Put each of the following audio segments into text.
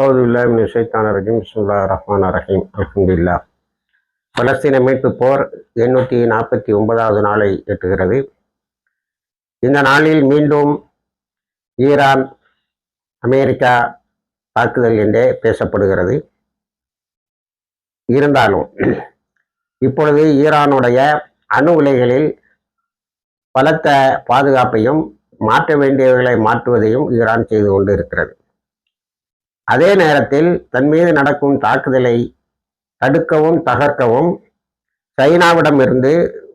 அவுதுல்லாமின் சைத்தான ரஜீம். சுல்லா ரஹ்மான் ரஹீம். அலமதுல்லா பலஸ்தீன மீட்பு போர் எண்ணூற்றி நாற்பத்தி ஒன்பதாவது நாளை எட்டுகிறது. இந்த நாளில் மீண்டும் ஈரான் அமெரிக்கா தாக்குதல் என்றே பேசப்படுகிறது. இருந்தாலும் இப்பொழுது ஈரானுடைய அணு உலைகளில் பலத்த பாதுகாப்பையும் மாற்ற வேண்டியவர்களை மாற்றுவதையும் ஈரான் செய்து கொண்டு இருக்கிறது அதே நேரத்தில் தன் மீது நடக்கும் தாக்குதலை தடுக்கவும் தகர்க்கவும் சைனாவிடமிருந்து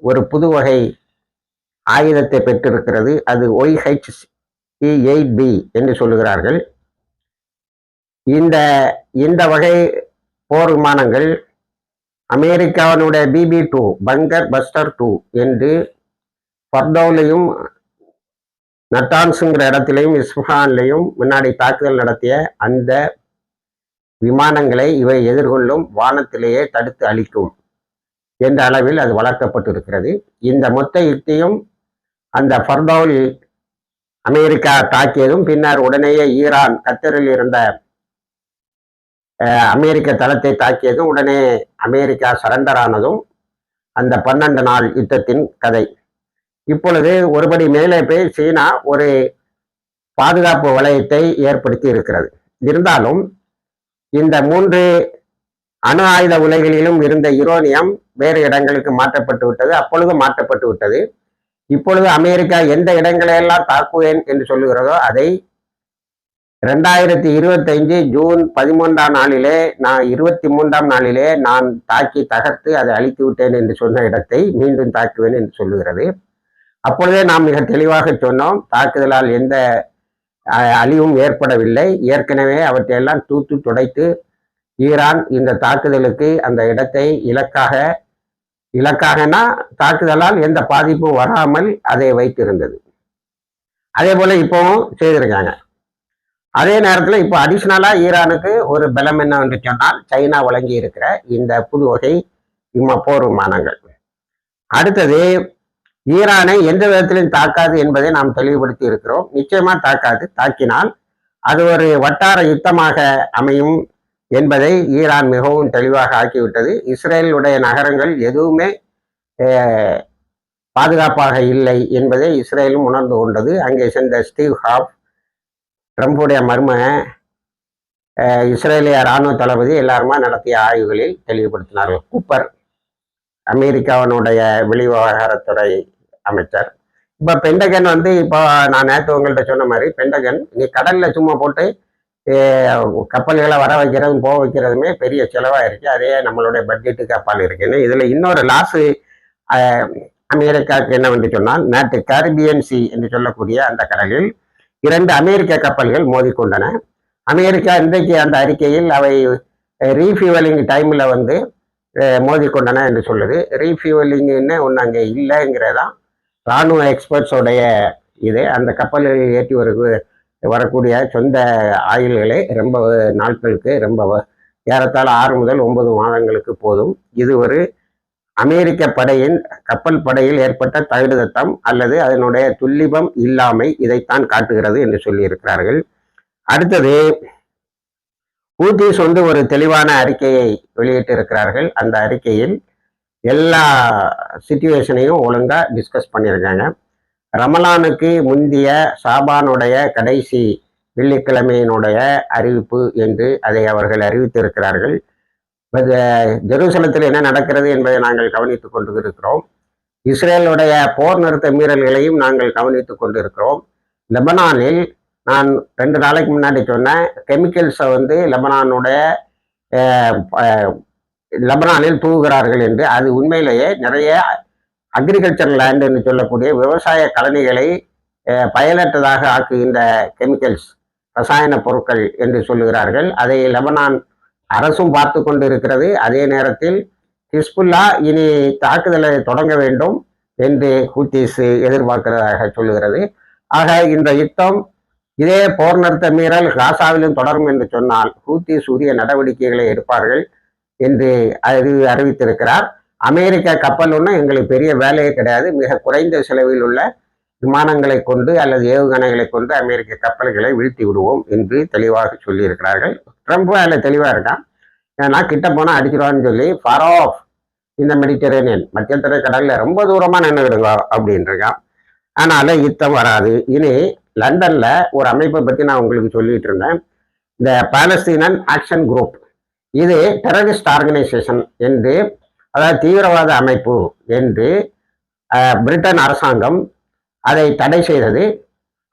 ஒரு புது வகை ஆயுதத்தை பெற்றிருக்கிறது. அது ஒய்ஹெச் எயிட் பி என்று சொல்லுகிறார்கள். இந்த இந்த வகை போர் விமானங்கள் அமெரிக்காவினுடைய BB two bunker buster two என்று பர்தோலையும் நட்டான்ஸுங்கிற இடத்துலையும் இஸ்ஃபஹான்லையும் முன்னாடி தாக்குதல் நடத்திய அந்த விமானங்களை இவை எதிர்கொள்ளும் வானத்திலேயே தடுத்து அளிக்கும் என்ற அளவில் அது வளர்க்கப்பட்டிருக்கிறது. இந்த மொத்த யுக்தியும் அந்த ஃபர்தோல் அமெரிக்கா தாக்கியதும் பின்னர் உடனேயே ஈரான் கத்தரில் இருந்த அஹ், அமெரிக்க தளத்தை தாக்கியதும் உடனே அமெரிக்கா சரண்டர் ஆனதும் அந்த பன்னெண்டு நாள் யுத்தத்தின் கதை. இப்பொழுது ஒருபடி மேலே போய் சீனா ஒரு பாதுகாப்பு வளையத்தை ஏற்படுத்தி இருக்கிறது. இருந்தாலும் இந்த மூன்று அணு ஆயுத உலைகளிலும் இருந்த யுரோனியம் வேறு இடங்களுக்கு மாற்றப்பட்டு விட்டது. அப்பொழுது மாற்றப்பட்டு விட்டது. இப்பொழுது அமெரிக்கா எந்த இடங்களையெல்லாம் தாக்குவேன் என்று சொல்லுகிறதோ அதை ரெண்டாயிரத்தி இருபத்தைந்து ஜூன் பதிமூன்றாம் நாளிலே நான் இருபத்தி மூன்றாம் நாளிலே நான் தாக்கி தகர்த்து அதை அழித்து விட்டேன் என்று சொன்ன இடத்தை மீண்டும் தாக்குவேன் என்று சொல்லுகிறது. அப்பொழுதே நாம் மிக தெளிவாக சொன்னோம் தாக்குதலால் எந்த அஹ், அழிவும் ஏற்படவில்லை. ஏற்கனவே அவற்றையெல்லாம் தூத்து துடைத்து ஈரான் இந்த தாக்குதலுக்கு அந்த இடத்தை இலக்காக இலக்காகனா தாக்குதலால் எந்த பாதிப்பும் வராமல் அதை வைத்திருந்தது. அதே போல இப்போவும் செய்திருக்காங்க. அதே நேரத்தில் இப்போ அடிஷ்னலா ஈரானுக்கு ஒரு பலம் என்னவென்று சொன்னால் சைனா வழங்கி இருக்கிற இந்த புது வகை விமா போர் விமானங்கள் அடுத்தது ஈரானை எந்த விதத்திலும் தாக்காது என்பதை நாம் தெளிவுபடுத்தி இருக்கிறோம். நிச்சயமா தாக்காது தாக்கினால் அது ஒரு வட்டார யுத்தமாக அமையும் என்பதை ஈரான் மிகவும் தெளிவாக ஆக்கிவிட்டது. இஸ்ரேலுடைய நகரங்கள் எதுவுமே பாதுகாப்பாக இல்லை என்பதை இஸ்ரேலும் உணர்ந்து கொண்டது. அங்கே சென்ற ஸ்டீவ் ஹாப் ட்ரம்புடைய மர்ம இஸ்ரேலிய இராணுவ தளபதி எல்லாருமா நடத்திய ஆய்வுகளில் தெளிவுபடுத்தினார்கள். கூப்பர் அமெரிக்காவினுடைய வெளிவிவகாரத்துறை அமைச்சர். இப்போ பெண்டகன் வந்து இப்போ நான் நேற்று உங்கள்கிட்ட சொன்ன மாதிரி பெண்டகன் நீ கடலில் சும்மா போட்டு கப்பல்களை வர வைக்கிறதும் போக வைக்கிறதுமே பெரிய செலவாக இருக்குது அதே நம்மளுடைய பட்ஜெட்டுக்கு அப்பால் இருக்குன்னு. இதில் இன்னொரு லாஸு அமெரிக்காவுக்கு என்னவென்று சொன்னால் நேற்று கரிபியன் சி என்று சொல்லக்கூடிய அந்த கடலில் இரண்டு அமெரிக்க கப்பல்கள் மோதிக்கொண்டன. அமெரிக்கா இன்றைக்கு அந்த அறிக்கையில் அவை ரீஃபியூவலிங் டைமில் வந்து மோதிக்கொண்டன என்று சொல்லுது. ரீஃபியூவலிங்னு ஒன்று அங்கே இல்லைங்கிறதான் இராணுவ எக்ஸ்பர்ட்ஸோடைய இது அந்த கப்பல்களில் ஏற்றி வரு வரக்கூடிய சொந்த ஆயுள்களை ரொம்ப நாட்களுக்கு ரொம்ப ஏறத்தாழ ஆறு முதல் ஒன்பது மாதங்களுக்கு போதும். இது ஒரு அமெரிக்க படையின் கப்பல் படையில் ஏற்பட்ட தகுதத்தம் அல்லது அதனுடைய துல்லிபம் இல்லாமை இதைத்தான் காட்டுகிறது என்று சொல்லியிருக்கிறார்கள். அடுத்தது ஹூத்திஸ் வந்து ஒரு தெளிவான அறிக்கையை வெளியிட்டிருக்கிறார்கள். அந்த அறிக்கையில் எல்லா சுச்சுவேஷனையும் ஒழுங்காக டிஸ்கஸ் பண்ணியிருக்காங்க. ரமலானுக்கு முந்திய சாபானுடைய கடைசி வெள்ளிக்கிழமையினுடைய அறிவிப்பு என்று அதை அவர்கள் அறிவித்திருக்கிறார்கள். ஜெருசலத்தில் என்ன நடக்கிறது என்பதை நாங்கள் கவனித்துக் கொண்டு இருக்கிறோம் இஸ்ரேலுடைய போர் நிறுத்த மீறல்களையும் நாங்கள் கவனித்துக் கொண்டிருக்கிறோம். லெபனானில் நான் ரெண்டு நாளைக்கு முன்னாடி சொன்னேன் கெமிக்கல்ஸை வந்து லெபனானுடைய லெபனானில் தூவுகிறார்கள் என்று அது உண்மையிலேயே நிறைய அக்ரிகல்ச்சர் லேண்ட் என்று சொல்லக்கூடிய விவசாய கலனிகளை அஹ், பயனற்றதாக ஆக்குகின்ற கெமிக்கல்ஸ் ரசாயன பொருட்கள் என்று சொல்லுகிறார்கள். அதை லெபனான் அரசும் பார்த்து கொண்டு இருக்கிறது அதே நேரத்தில் ஹிஸ்புல்லா இனி தாக்குதலை தொடங்க வேண்டும் என்று ஹூத்திஸ் எதிர்பார்க்கிறதாக சொல்லுகிறது. ஆக இந்த யுத்தம் இதே போர் நிறுத்த மீறல் காசாவிலும் தொடரும் என்று சொன்னால் ஹூத்திஸ் உரிய நடவடிக்கைகளை எடுப்பார்கள். என்று அறி அறிவித்திருக்கிறார். அமெரிக்க கப்பல் ஒன்றும் எங்களுக்கு பெரிய வேலையே கிடையாது. மிக குறைந்த செலவில் உள்ள விமானங்களை கொண்டு அல்லது ஏவுகணைகளை கொண்டு அமெரிக்க கப்பல்களை வீழ்த்தி விடுவோம் என்று தெளிவாக சொல்லியிருக்கிறார்கள். ட்ரம்ப் அதில் தெளிவாக இருக்கான் ஏன்னா கிட்ட போனால் அடிச்சிடுவான்னு சொல்லி ஃபார் ஆஃப் இந்த மெடிட்டரேனியன் மத்தியத்தரை கடலில் ரொம்ப தூரமாக நின்றுக்கிடுங்க அப்படின்றிருக்கான் அதனால யுத்தம் வராது. இனி லண்டனில் ஒரு அமைப்பை பற்றி நான் உங்களுக்கு சொல்லிட்டு இருந்தேன். இந்த பாலஸ்தீனன் ஆக்ஷன் குரூப். இது டெரரிஸ்ட் ஆர்கனைசேஷன் என்று அதாவது தீவிரவாத அமைப்பு என்று பிரிட்டன் அரசாங்கம் அதை தடை செய்தது.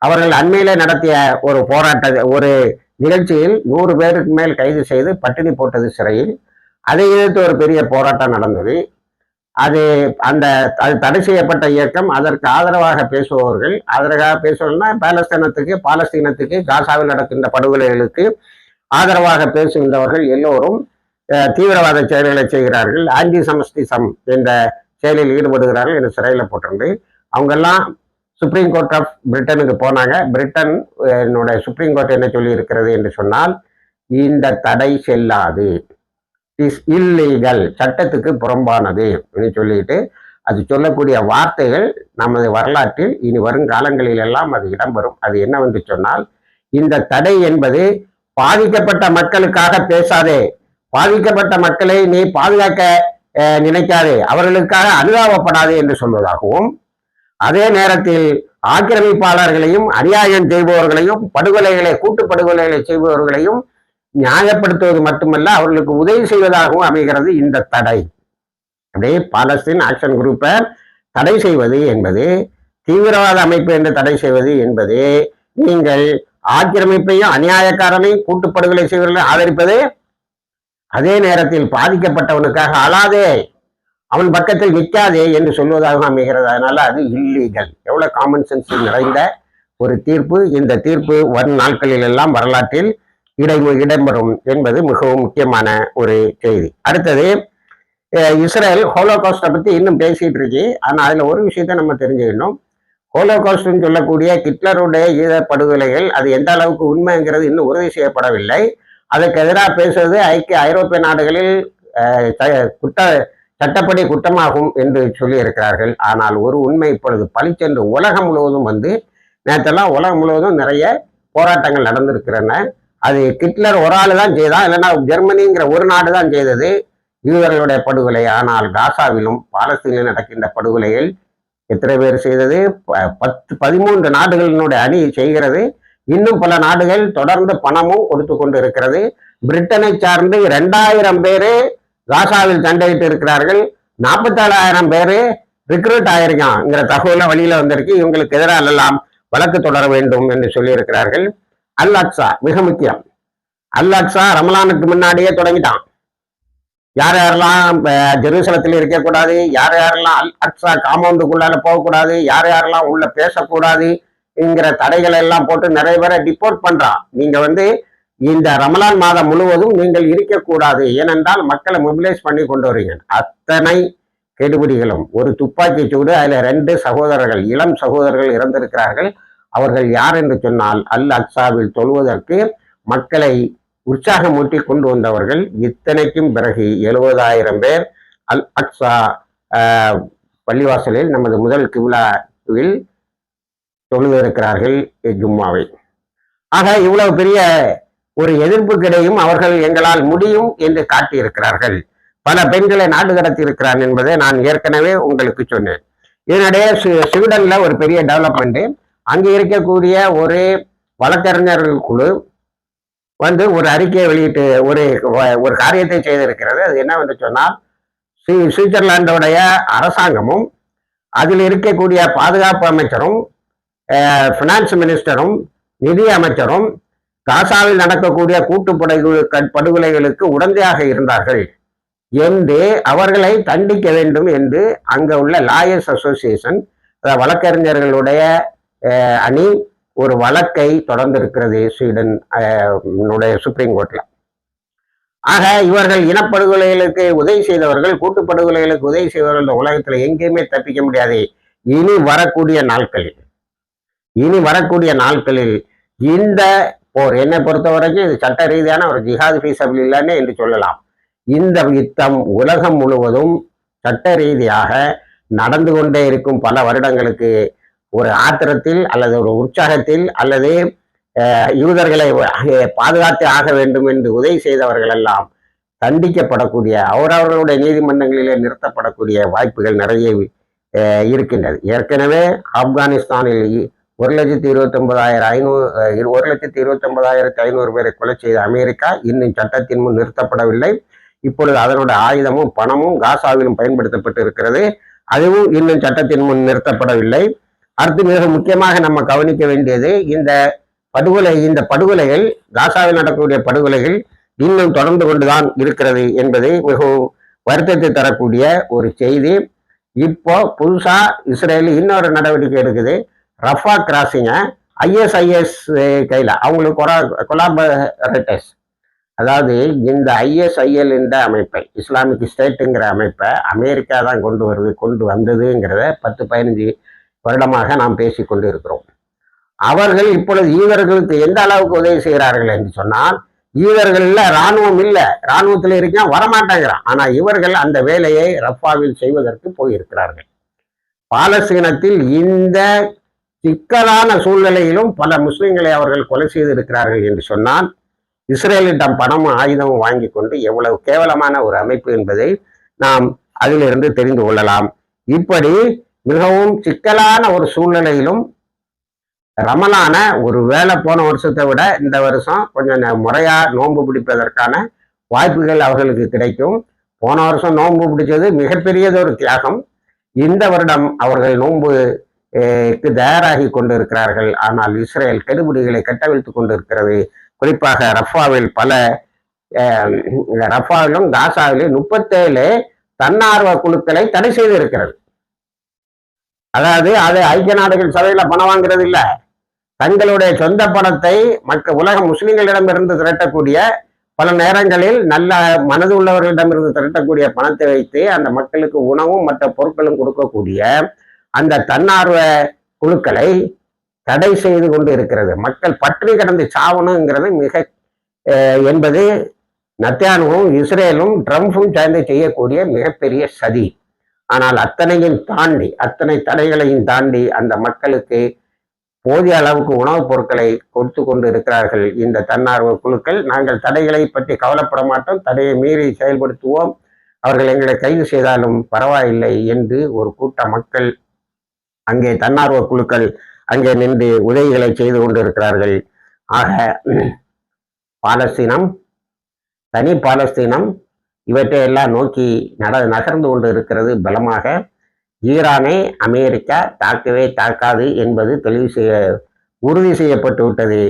அவர்கள் அண்மையிலே நடத்திய ஒரு போராட்ட ஒரு நிகழ்ச்சியில் நூறு பேருக்கு மேல் கைது செய்து பட்டினி போட்டது சிறையில். அதை எதிர்த்து ஒரு பெரிய போராட்டம் நடந்தது. அது அந்த அது தடை செய்யப்பட்ட இயக்கம் அதற்கு ஆதரவாக பேசுபவர்கள் ஆதரவாக பேசுவதுன்னா பாலஸ்தீனத்துக்கு பாலஸ்தீனத்துக்கு காசாவில் நடக்கின்ற படுகொலைகளுக்கு ஆதரவாக பேசுகின்றவர்கள் எல்லோரும் தீவிரவாத செயல்களை செய்கிறார்கள். ஆன்டி சமஸ்டிசம் என்ற செயலில் ஈடுபடுகிறார்கள் என்று சிறையில் போட்டிருந்து. அவங்கெல்லாம் சுப்ரீம் கோர்ட் ஆஃப் பிரிட்டனுக்கு போனாங்க. பிரிட்டன் என்னுடைய சுப்ரீம் கோர்ட் என்ன சொல்லி இருக்கிறது என்று சொன்னால் இந்த தடை செல்லாது. இஸ் இல்லீகல் சட்டத்துக்கு புறம்பானது அப்படின்னு சொல்லிட்டு அது சொல்லக்கூடிய வார்த்தைகள் நமது வரலாற்றில் இனி வரும் காலங்களிலெல்லாம் அது இடம்பெறும். அது என்னவென்று சொன்னால் இந்த தடை என்பது பாதிக்கப்பட்ட மக்களுக்காக பேசாதே. பாதிக்கப்பட்ட மக்களை நீ பாதுகாக்க அஹ், நினைக்காதே. அவர்களுக்காக அனுதாபப்படாதே என்று சொல்வதாகவும் அதே நேரத்தில் ஆக்கிரமிப்பாளர்களையும் அநியாயம் செய்பவர்களையும் படுகொலைகளை கூட்டு படுகொலைகளை செய்பவர்களையும் நியாயப்படுத்துவது மட்டுமல்ல அவர்களுக்கு உதவி செய்வதாகவும் அமைகிறது இந்த தடை. அப்படியே பாலஸ்தீன் ஆக்ஷன் குரூப்பை தடை செய்வது என்பது தீவிரவாத அமைப்பு என்று தடை செய்வது என்பது நீங்கள் ஆக்கிரமிப்பையும் அநியாயக்காரனையும் கூட்டுப்படுகொலை செய்வர்களை ஆதரிப்பது அதே நேரத்தில் பாதிக்கப்பட்டவனுக்காக அழாதே அவன் பக்கத்தில் நிற்காதே என்று சொல்வதாக அமைகிறது அதனால அது இல்லீகல் எவ்வளவு காமன் சென்ஸ் நிறைந்த ஒரு தீர்ப்பு. இந்த தீர்ப்பு வரும் நாட்களில் எல்லாம் வரலாற்றில் இடை இடம்பெறும் என்பது மிகவும் முக்கியமான ஒரு செய்தி. அடுத்தது இஸ்ரேல் ஹோலோகாஸ்டை பத்தி இன்னும் பேசிட்டு இருக்கு. ஆனா அதுல ஒரு விஷயத்தை நம்ம தெரிஞ்சுக்கணும். ஹோலோகாஸ்ட்னு சொல்லக்கூடிய ஹிட்லருடைய ஈழ படுகொலைகள் அது எந்த அளவுக்கு உண்மைங்கிறது இன்னும் உறுதி செய்யப்படவில்லை. அதற்கு எதிராக பேசுவது ஐக்கிய ஐரோப்பிய நாடுகளில் குற்ற சட்டப்படி குற்றமாகும் என்று சொல்லியிருக்கிறார்கள். ஆனால் ஒரு உண்மை இப்பொழுது பளிச்சென்று உலகம் முழுவதும் வந்து நேற்றெல்லாம் உலகம் முழுவதும் நிறைய போராட்டங்கள் நடந்திருக்கிறன. அது ஹிட்லர் ஒரு ஆள் தான் செய்தான் இல்லைன்னா ஜெர்மனிங்கிற ஒரு நாடு தான் செய்தது. யூதர்களுடைய படுகொலை. ஆனால் காசாவிலும் பாலஸ்தீனில் நடக்கின்ற படுகொலைகள் எத்தனை பேர் செய்தது? ப- பத்து பதிமூன்று நாடுகளினுடைய அணி செய்கிறது. இன்னும் பல நாடுகள் தொடர்ந்து பணமும் கொடுத்து கொண்டு இருக்கிறது பிரிட்டனை சார்ந்து ரெண்டாயிரம் பேரு காசாவில் சண்டையிட்டு இருக்கிறார்கள். நாற்பத்தேழாயிரம் பேரு ரிக்ரூட் ஆயிருக்காங்கிற தகவல வழியில வந்திருக்கு. இவங்களுக்கு எதிராக எல்லாம் வழக்கு தொடர வேண்டும் என்று சொல்லியிருக்கிறார்கள். அல்லாக்சா மிக முக்கியம். அல்லாக்சா ரமலானுக்கு முன்னாடியே தொடங்கிட்டான். யார் யாரெல்லாம் ஜெருசலத்தில் இருக்கக்கூடாது யார் யாரெல்லாம் அல் அக்ஸா காம்பவுண்டுக்குள்ளால போகக்கூடாது யார் யாரெல்லாம் உள்ள பேசக்கூடாது என்கிற தடைகளை எல்லாம் போட்டு நிறைய பேரை டிப்போர்ட் பண்றான். நீங்க வந்து இந்த ரமலான் மாதம் முழுவதும் நீங்கள் இருக்கக்கூடாது. ஏனென்றால் மக்களை மொபிலைஸ் பண்ணி கொண்டு வரீங்க அத்தனை கெடுபிடிகளும் ஒரு துப்பாக்கி சூடு அதில் ரெண்டு சகோதரர்கள் இளம் சகோதரர்கள் இறந்திருக்கிறார்கள். அவர்கள் யார் என்று சொன்னால் அல் அக்ஸாவில் தொழுவதற்கு மக்களை உற்சாகமூட்டி கொண்டு வந்தவர்கள் இத்தனைக்கும் பிறகு எழுபதாயிரம் பேர் அல் அக்ஸா பள்ளிவாசலில் நமது முதல் கிவ்லாவில் தொழுதிருக்கிறார்கள் ஜும்மாவை. ஆக இவ்வளவு பெரிய ஒரு எதிர்ப்புக்கிடையும் அவர்கள் எங்களால் முடியும் என்று காட்டியிருக்கிறார்கள். பல பெண்களை நாடு கடத்தி இருக்கிறான் என்பதை நான் ஏற்கனவே உங்களுக்கு சொன்னேன். இதனுடைய ஸ்வீ- ஸ்வீடன்ல ஒரு பெரிய டெவலப்மெண்ட் அங்கே இருக்கக்கூடிய ஒரு வழக்கறிஞர்கள் குழு வந்து ஒரு அறிக்கையை வெளியிட்டு ஒரு ஒரு காரியத்தை செய்திருக்கிறது. அது என்ன வந்து சொன்னால் ஸ்வீ- சுவிட்சர்லாந்தோடைய அரசாங்கமும் அதில் இருக்கக்கூடிய பாதுகாப்பு அமைச்சரும் ஃபினான்ஸ் மினிஸ்டரும் நிதி அமைச்சரும் காசாவில் நடக்கக்கூடிய கூட்டு படுகொலைகளுக்கு உடந்தையாக இருந்தார்கள் என்று அவர்களை தண்டிக்க வேண்டும் என்று அங்கே உள்ள லாயர்ஸ் அசோசியேஷன் வழக்கறிஞர்களுடைய அணி ஒரு வழக்கை தொடர்ந்திருக்கிறது ஸ்வீடன் சுப்ரீம் கோர்ட்ல ஆக இவர்கள் இனப்படுகொலைகளுக்கு உதவி செய்தவர்கள் கூட்டுப்படுகொலைகளுக்கு உதவி செய்தவர்கள் இந்த உலகத்துல எங்கேயுமே தப்பிக்க முடியாது. இனி வரக்கூடிய நாட்களில் இனி வரக்கூடிய நாட்களில் இந்த போர் என்னை பொறுத்த வரைக்கும் இது சட்ட ரீதியான ஒரு ஜிஹாது ஃபீஸபிள் இல்லைன்னு என்று சொல்லலாம். இந்த யுத்தம் உலகம் முழுவதும் சட்ட ரீதியாக நடந்து கொண்டே இருக்கும் பல வருடங்களுக்கு ஒரு ஆத்திரத்தில் அல்லது ஒரு உற்சாகத்தில் அல்லது யூதர்களை பாதுகாத்து ஆக வேண்டும் என்று உதவி செய்தவர்கள் எல்லாம் தண்டிக்கப்படக்கூடிய அவரவர்களுடைய நீதிமன்றங்களிலே நிறுத்தப்படக்கூடிய வாய்ப்புகள் நிறைய இருக்கின்றது. ஏற்கனவே ஆப்கானிஸ்தானில் ஒரு லட்சத்தி இருபத்தி ஒன்பதாயிரம் ஐநூறு ஒரு லட்சத்தி இருபத்தி ஒன்பதாயிரத்தி ஐநூறு பேரை கொலை செய்த அமெரிக்கா இன்னும் சட்டத்தின் முன் நிறுத்தப்படவில்லை. இப்பொழுது அதனோட ஆயுதமும் பணமும் காசாவிலும் பயன்படுத்தப்பட்டு இருக்கிறது அதுவும் இன்னும் சட்டத்தின் முன் நிறுத்தப்படவில்லை. அடுத்து மிக முக்கியமாக நம்ம கவனிக்க வேண்டியது இந்த படுகொலை இந்த படுகொலைகள் காசாவில் நடக்கக்கூடிய படுகொலைகள் இன்னும் தொடர்ந்து கொண்டுதான் இருக்கிறது என்பது மிகவும் வருத்தத்தை தரக்கூடிய ஒரு செய்தி. இப்போ புதுசா இஸ்ரேல் இன்னொரு நடவடிக்கை எடுக்குது. ரஃபா கிராசிங்கை ஐஎஸ்ஐஎஸ் கையில் அவங்களுக்கு கொலாபரேட்டர்ஸ். அதாவது இந்த ஐஎஸ்ஐஎல் என்ற அமைப்பை இஸ்லாமிக் ஸ்டேட்டுங்கிற அமைப்பை அமெரிக்கா தான் கொண்டு வருது கொண்டு வந்ததுங்கிறத பத்து பதினஞ்சு வருடமாக நாம் பேசிக்கொண்டு இருக்கிறோம் அவர்கள் இப்பொழுது ஈவர்களுக்கு எந்த அளவுக்கு உதவி செய்கிறார்கள் என்று சொன்னால் ஈவர்கள்ல ராணுவம் இல்லை இராணுவத்தில் இருக்கான் வரமாட்டேங்கிறான். ஆனா இவர்கள் அந்த வேலையை ரஃபாவில் செய்வதற்கு போயிருக்கிறார்கள். பாலஸ்தீனத்தில் இந்த சிக்கலான சூழ்நிலையிலும் பல முஸ்லிம்களை அவர்கள் கொலை செய்து இருக்கிறார்கள் என்று சொன்னால் இஸ்ரேலிடம் பணமும் ஆயுதமும் வாங்கி கொண்டு எவ்வளவு கேவலமான ஒரு அமைப்பு என்பதை நாம் அதிலிருந்து தெரிந்து கொள்ளலாம். இப்படி மிகவும் சிக்கலான ஒரு சூழ்நிலையிலும் ரமலான ஒரு வேலை போன வருஷத்தை விட இந்த வருஷம் கொஞ்சம் முறையா நோன்பு பிடிப்பதற்கான வாய்ப்புகள் அவர்களுக்கு கிடைக்கும். போன வருஷம் நோன்பு பிடிச்சது மிகப்பெரியதொரு தியாகம். இந்த வருடம் அவர்கள் நோன்பு அஹ், தயாராகி கொண்டிருக்கிறார்கள். ஆனால் இஸ்ரேல் கெடுபிடிகளை கட்டவிழ்த்து கொண்டிருக்கிறது. குறிப்பாக ரஃபாவில் பல அஹ், ரஃபாவிலும் காசாவிலும் முப்பத்தேழு தன்னார்வ குழுக்களை தடை செய்திருக்கிறது. அதாவது அது ஐக்கிய நாடுகள் சபையில பணம் வாங்குறது இல்ல. தங்களுடைய சொந்த பணத்தை மற்ற உலக முஸ்லிம்களிடமிருந்து திரட்டக்கூடிய பல நேரங்களில் நல்ல மனது உள்ளவர்களிடமிருந்து திரட்டக்கூடிய பணத்தை வைத்து அந்த மக்களுக்கு உணவும் மற்ற பொருட்களும் கொடுக்கக்கூடிய அந்த தன்னார்வ குழுக்களை தடை செய்து கொண்டு இருக்கிறது. மக்கள் பற்றி கடந்து சாவணுங்கிறது மிக என்பது நத்தியானுவும் இஸ்ரேலும் ட்ரம்ப்பும் சேர்ந்து செய்யக்கூடிய மிகப்பெரிய சதி. ஆனால் அத்தனையும் தாண்டி அத்தனை தடைகளையும் தாண்டி அந்த மக்களுக்கு போதிய அளவுக்கு உணவுப் பொருட்களை கொடுத்து கொண்டு இருக்கிறார்கள் இந்த தன்னார்வ குழுக்கள். நாங்கள் தடைகளை பற்றி கவலைப்பட மாட்டோம். தடையை மீறி செயல்படுத்துவோம். அவர்கள் எங்களை கைது செய்தாலும் பரவாயில்லை என்று ஒரு கூட்ட மக்கள் அங்கே தன்னார்வ குழுக்கள் அங்கே நின்று உதவிகளை செய்து கொண்டிருக்கிறார்கள். ஆக பாலஸ்தீனம் தனி பாலஸ்தீனம் இவற்றை எல்லாம் நோக்கி நட நகர்ந்து கொண்டு இருக்கிறது பலமாக. ஈரானை அமெரிக்கா தாக்கவே தாக்காது என்பது தெளிவு செய்ய உறுதி செய்யப்பட்டு விட்டது.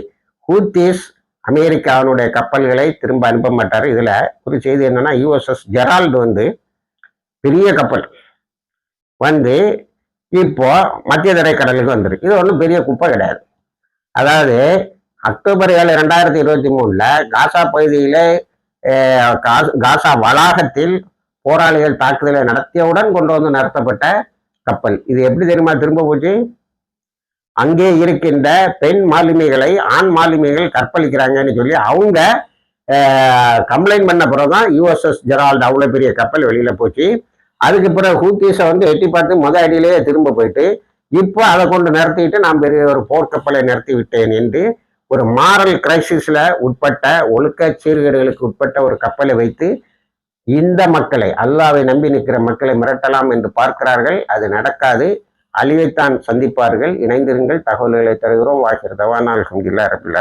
ஹூத்திஸ் அமெரிக்காவினுடைய கப்பல்களை திரும்ப அனுப்ப மாட்டார். இதில் ஒரு செய்தி என்னன்னா யுஎஸ்எஸ் ஜெரால்டு வந்து பெரிய கப்பல் வந்து இப்போ மத்திய திரைக்கடலுக்கு வந்துருக்கு. இது ஒன்றும் பெரிய குப்பை கிடையாது. அதாவது அக்டோபர் ஏழு ரெண்டாயிரத்தி இருபத்தி மூணில் காசா பகுதியிலே காசா வளாகத்தில் போராளிகள் தாக்குதலை நடத்தியவுடன் கொண்டு வந்து நடத்தப்பட்ட கப்பல். இது எப்படி தெரியுமா திரும்ப போச்சு? அங்கே இருக்கின்ற பெண் மாலுமிகளை ஆண் மாலுமிகள் கற்பழிக்கிறாங்கன்னு சொல்லி அவங்க கம்ப்ளைண்ட் பண்ண பிறகு தான் யூஎஸ்எஸ் ஜெரால்டு அவ்வளோ பெரிய கப்பல் வெளியில் போச்சு. அதுக்கு பிறகு ஹூத்தீஸை வந்து எட்டி பார்த்து முத அடியிலேயே திரும்ப போயிட்டு இப்போ அதை கொண்டு நிறுத்திட்டு நான் பெரிய ஒரு போர்க்கப்பலை நிறுத்தி விட்டேன் என்று ஒரு மாரல் கிரைசிஸில் உட்பட்ட ஒழுக்க சீர்கேடுகளுக்கு உட்பட்ட ஒரு கப்பலை வைத்து இந்த மக்களை அல்லாவை நம்பி நிற்கிற மக்களை மிரட்டலாம் என்று பார்க்கிறார்கள். அது நடக்காது. அழிவைத்தான் சந்திப்பார்கள். இணைந்திருங்கள். தகவல்களை தருகிறோம். வாக்கிற தவானால் அல்ஹம்துலில்லாஹ் ரபில்